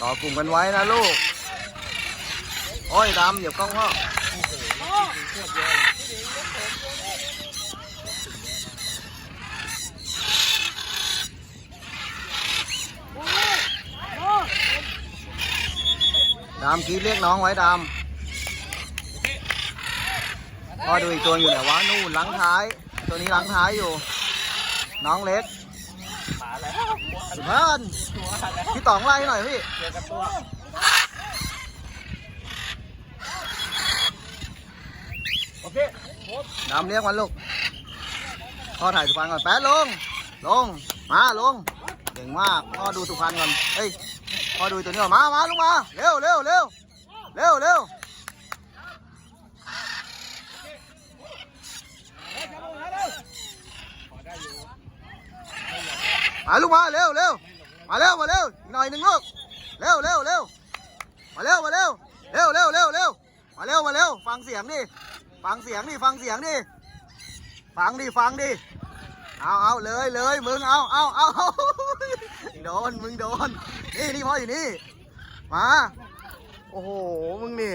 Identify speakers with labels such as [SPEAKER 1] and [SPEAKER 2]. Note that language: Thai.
[SPEAKER 1] ต่อกลุ่มกันไว้นะลูก โอ้ยดำเหยียบกล้องพ่อ ดามกรีดเรียกน้องไว้ดามพ่อดูอีกตัวอยู่ไหนวะนู่นหลังท้าย ตัวนี้หลังท้ายอยู่ น้องเล็ก
[SPEAKER 2] ขาแล้ว
[SPEAKER 1] สุพานพี่ต๋องไล่ให้หน่อยพี่
[SPEAKER 2] เจอกับตัวโอเค
[SPEAKER 1] ดามเรียกมันลูกพ่อถ่ายสุพรรณก่อนแป๊ดลง ลง มาลง เก่งมากพ่อดูสุพรรณก่อนเฮ้ยพ่อดูตัวนี้ก่อนมามาลงมาเร็วเร็วเร็วเร็วเร็วมาลูกมาเร็วเร็วมาเร็วมาเร็วอีกหน่อยหนึ่งลูกเร็วเร็วเร็วมาเร็วมาเร็วเร็วเร็วเร็วเร็วมาเร็วมาเร็วฟังเสียงดิฟังเสียงดิฟังเสียงดิฟังดิฟังดิเอาเอาเลยเลยมึงเอาเอาเอา น มึงโดน นี่นี่พ่ออยู่นี่ มา โอ้โห มึงนี่